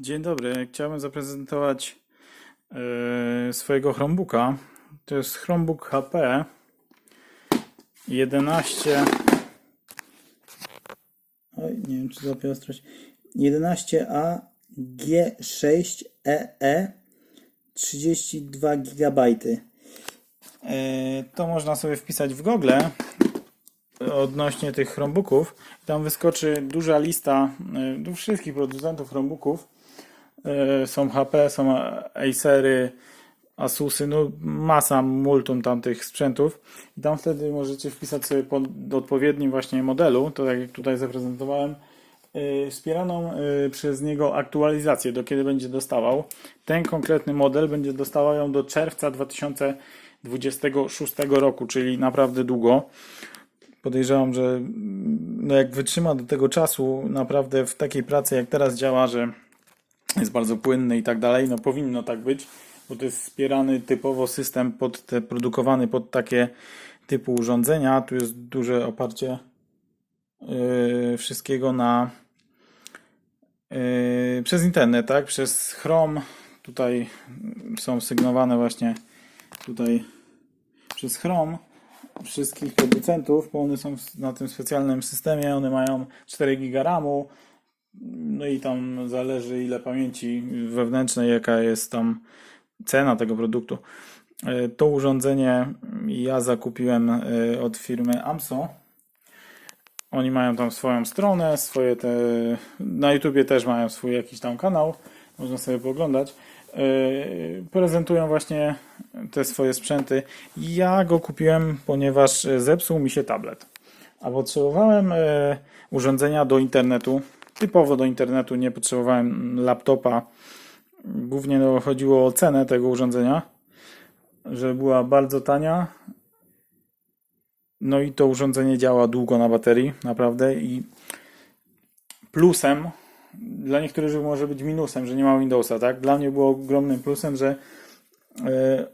Dzień dobry. Chciałbym zaprezentować e, swojego Chromebooka. To jest Chromebook HP 11. Oj, nie wiem czy złapię ostrość. 11A G6EE 32 GB. E, To można sobie wpisać w Google odnośnie tych Chromebooków. Tam wyskoczy duża lista e, do wszystkich producentów Chromebooków. E, Są HP, są Acery, Asusy, no masa multum tamtych sprzętów. I tam wtedy możecie wpisać sobie pod odpowiednim właśnie modelu, to tak jak tutaj zaprezentowałem, e, wspieraną przez niego aktualizację, do kiedy będzie dostawał. Ten konkretny model będzie dostawał ją do czerwca 2026 roku, czyli naprawdę długo podejrzewam, że mm, no jak wytrzyma do tego czasu, naprawdę w takiej pracy jak teraz działa, że jest bardzo płynny i tak dalej, no powinno tak być, bo to jest wspierany typowo system pod te, produkowany pod takie typu urządzenia. Tu jest duże oparcie yy, wszystkiego na yy, przez internet, tak? Przez Chrome. Tutaj są sygnowane właśnie tutaj przez Chrome wszystkich producentów, bo one są na tym specjalnym systemie, one mają 4 GB RAMu, no i tam zależy ile pamięci wewnętrznej, jaka jest tam cena tego produktu. E, To urządzenie ja zakupiłem e, od firmy AMSO. Oni mają tam swoją stronę, swoje te. Na YouTubie też mają swój jakiś tam kanał, można sobie pooglądać. E, Prezentują właśnie te swoje sprzęty. Ja go kupiłem, ponieważ zepsuł mi się tablet. A potrzebowałem e, urządzenia do internetu. Typowo do internetu, nie potrzebowałem laptopa. Głównie no, chodziło o cenę tego urządzenia, że była bardzo tania. No i to urządzenie działa długo na baterii, naprawdę. I plusem, dla niektórych może być minusem, że nie ma Windowsa, tak? Dla mnie było ogromnym plusem, że e,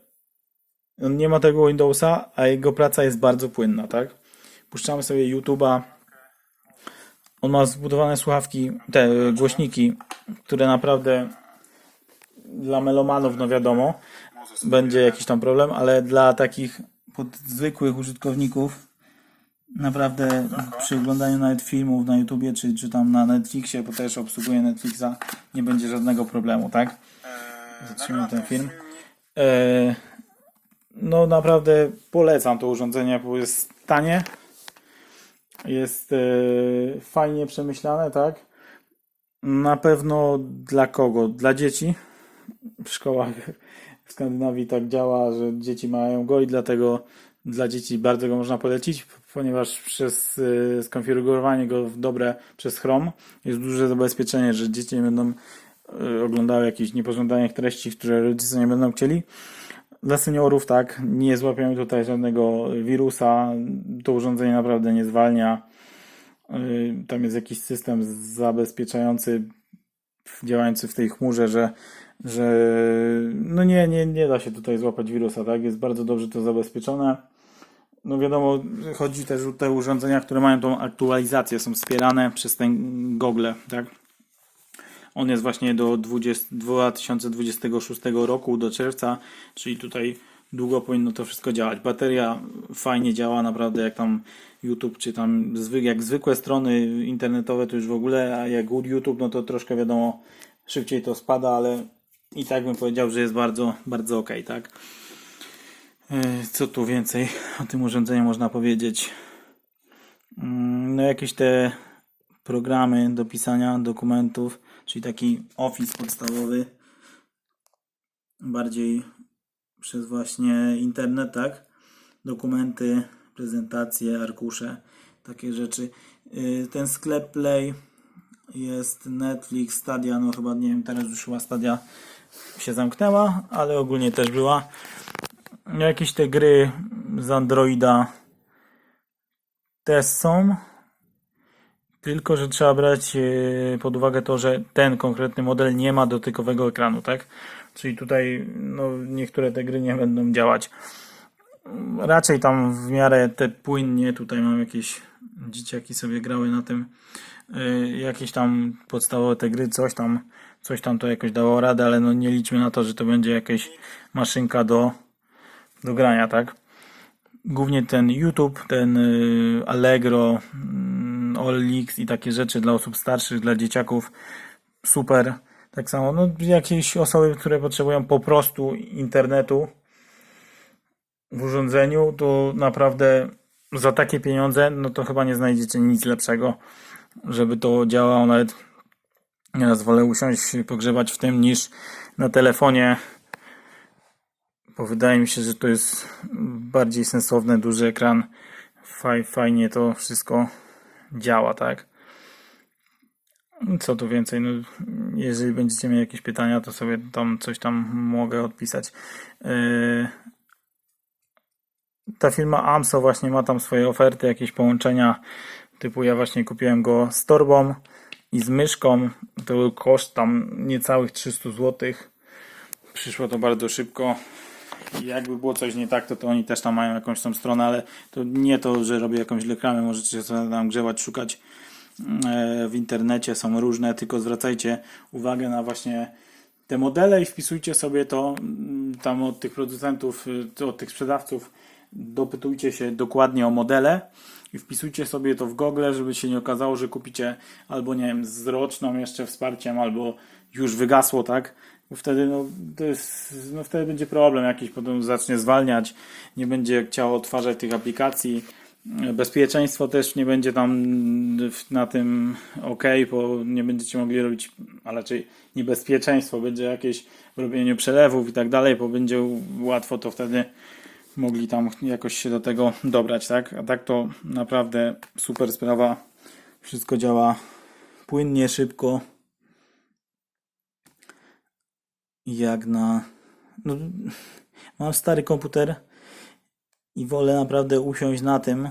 on nie ma tego Windowsa, a jego praca jest bardzo płynna, tak? Puszczamy sobie YouTube'a. On ma zbudowane słuchawki, te głośniki, które naprawdę dla melomanów, no wiadomo, będzie jakiś tam problem, ale dla takich pod zwykłych użytkowników naprawdę przy oglądaniu nawet filmów na YouTubie czy, czy tam na Netflixie, bo też obsługuję Netflixa, nie będzie żadnego problemu, tak? Zatrzymamy ten film. E, no naprawdę polecam to urządzenie, bo jest tanie, jest e, fajnie przemyślane, tak? Na pewno dla kogo? Dla dzieci. W szkołach w Skandynawii tak działa, że dzieci mają go i dlatego dla dzieci bardzo go można polecić, ponieważ przez e, skonfigurowanie go w dobre przez Chrome jest duże zabezpieczenie, że dzieci nie będą e, oglądały jakichś niepożądanych treści, które rodzice nie będą chcieli. Dla seniorów tak, nie złapiemy tutaj żadnego wirusa, to urządzenie naprawdę nie zwalnia. Yy, Tam jest jakiś system zabezpieczający, działający w tej chmurze, że, że no nie, nie, nie da się tutaj złapać wirusa, tak? Jest bardzo dobrze to zabezpieczone. No wiadomo, chodzi też o te urządzenia, które mają tą aktualizację, są wspierane przez ten Google, tak? On jest właśnie do 20, 2026 roku, do czerwca, czyli tutaj długo powinno to wszystko działać. Bateria fajnie działa, naprawdę jak tam YouTube, czy tam jak zwykłe strony internetowe, to już w ogóle, a jak YouTube, no to troszkę wiadomo, szybciej to spada, ale i tak bym powiedział, że jest bardzo, bardzo ok, tak? E, Co tu więcej o tym urządzeniu można powiedzieć? Mm, No jakieś te programy do pisania dokumentów, czyli taki Office podstawowy, bardziej przez właśnie internet, tak? Dokumenty, prezentacje, arkusze, takie rzeczy. Yy, Ten sklep Play jest Netflix, Stadia, no chyba nie wiem, teraz już chyba Stadia się zamknęła, ale ogólnie też była. Jakieś te gry z Androida też są. Tylko, że trzeba brać e, pod uwagę to, że ten konkretny model nie ma dotykowego ekranu, tak? Czyli tutaj no, niektóre te gry nie będą działać. Raczej tam w miarę te płynnie, tutaj mam jakieś dzieciaki sobie grały na tym y, jakieś tam podstawowe te gry, coś tam, coś tam to jakoś dało radę, ale no nie liczmy na to, że to będzie jakaś maszynka do, do grania, tak? Głównie ten YouTube, ten y, Allegro, mm, OLX i takie rzeczy dla osób starszych, dla dzieciaków, super. Tak samo, no jakieś osoby, które potrzebują po prostu internetu w urządzeniu, to naprawdę za takie pieniądze, no to chyba nie znajdziecie nic lepszego, żeby to działało. Nawet nieraz wolę usiąść, pogrzebać w tym niż na telefonie, bo wydaje mi się, że to jest bardziej sensowne, duży ekran, faj, fajnie to wszystko działa, tak? Co tu więcej, no, jeżeli będziecie mieli jakieś pytania, to sobie tam coś tam mogę odpisać. Yy, ta firma AMSO właśnie ma tam swoje oferty, jakieś połączenia, typu ja właśnie kupiłem go z torbą i z myszką, to był koszt tam niecałych 300 zł. Przyszło to bardzo szybko. I Jakby było coś nie tak, to, to oni też tam mają jakąś tą stronę, ale to nie to, że robię jakąś reklamę, możecie sobie tam grzewać, szukać e, w internecie, są różne, tylko zwracajcie uwagę na właśnie te modele i wpisujcie sobie to mm, tam od tych producentów, y, od tych sprzedawców, dopytujcie się dokładnie o modele i wpisujcie sobie to w Google, żeby się nie okazało, że kupicie albo nie wiem, z roczną jeszcze wsparciem, albo już wygasło, tak? Bo wtedy, no, to jest, no wtedy będzie problem jakiś, potem zacznie zwalniać, nie będzie chciał odtwarzać tych aplikacji. Bezpieczeństwo też nie będzie tam na tym ok, bo nie będziecie mogli robić, a raczej niebezpieczeństwo, będzie jakieś w robieniu przelewów i tak dalej, bo będzie łatwo to wtedy mogli tam jakoś się do tego dobrać, tak? A tak to naprawdę super sprawa. Wszystko działa płynnie, szybko. Jak na. No, mam stary komputer i wolę naprawdę usiąść na tym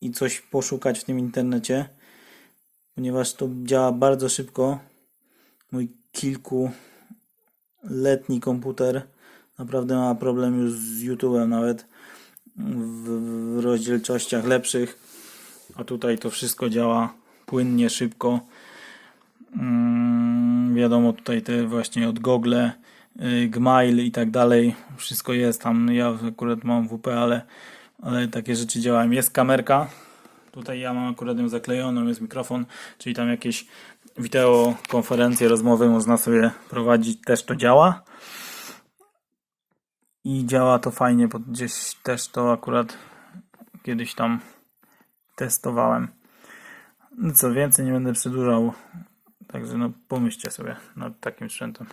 i coś poszukać w tym internecie, ponieważ to działa bardzo szybko. Mój kilkuletni komputer naprawdę ma problem już z YouTube'em nawet w, w rozdzielczościach lepszych, a tutaj to wszystko działa płynnie, szybko. Mm, wiadomo, tutaj te właśnie od Google, y, Gmail i tak dalej, wszystko jest tam. Ja akurat mam WP, ale, ale takie rzeczy działają. Jest kamerka, tutaj ja mam akurat ją zaklejoną, jest mikrofon, czyli tam jakieś wideo, konferencje, rozmowy można sobie prowadzić, też to działa. I działa to fajnie, bo gdzieś też to akurat kiedyś tam testowałem. No co więcej, nie będę przedłużał. Także no pomyślcie sobie nad takim sprzętem.